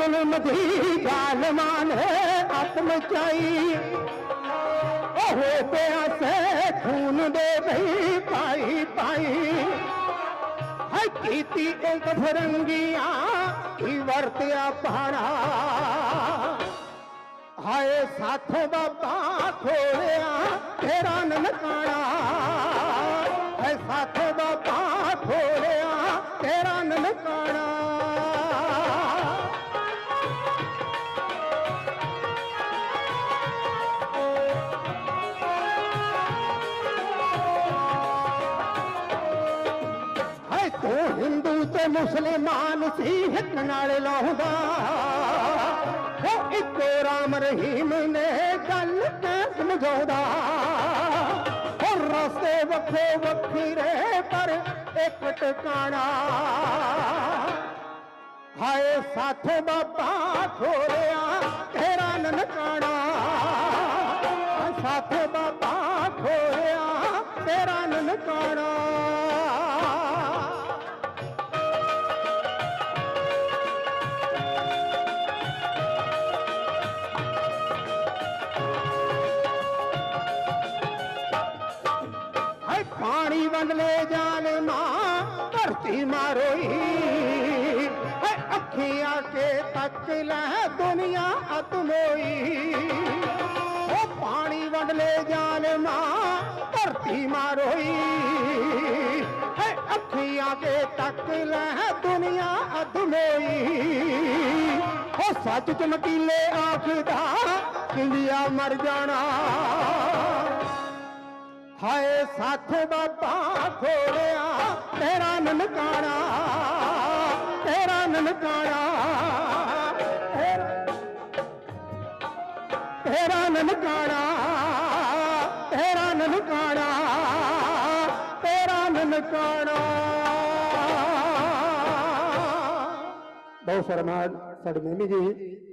जुल्म भी जालमान है आत्म चाहिए अरे प्यास खून दे नहीं पाई पाई हकीती एक फरंगिया की वरतिया पारा हाए साथ बाबा खोया तेरा ननकारा है साथ ਤੇ ਮੁਸਲਮਾਨ ਸੀ ਹਿੱਕ ਨਾਲ ਲਾਉਂਦਾ ਉਹ ਇੱਕੋ ਰਾਮ ਰਹੀਮ ਨੇ ਗੱਲ ਕੇ ਸਮਝਾਉਂਦਾ ਉਹ ਰਸਤੇ ਵੱਖੋ ਵੱਖਰੇ ਪਰ ਇੱਕ ਟਿਕਾਣਾ ਹਾਏ ਸਾਥੋਂ ਬਾਬਾ ਖੋਲਿਆ ਤੇਰਾ ਨਨਕਾਣਾ ਸਾਥੋਂ ਬਾਬਾ ਖੋਲਿਆ ਤੇਰਾ ਨਨਕਾਣਾ पानी बन ले माँ धरती मारोई। अखिया के तक लह दुनिया अतमोई पानी बन ले माँ धरती मारोई। है अखियाँ के तक लह दुनिया अधमोई सच चमकीले आखदा इंडिया मर जाना। ਹਾਏ ਸਾਥ ਬਾਬਾ ਖੋਲਿਆ, ਤੇਰਾ ਨਨਕਾਣਾ ਤੇਰਾ ਨਨਕਾਣਾ, ਤੇਰਾ- ਤੇਰਾ ਨਨਕਾਣਾ ਤੇਰਾ ਨਨਕਾਣਾ ਤੇਰਾ ਨਨਕਾਣਾ। ਬਹੁਤ ਸ਼ਰਮਾਨ ਸਾਡੀ ਮੀਮੀ ਜੀ।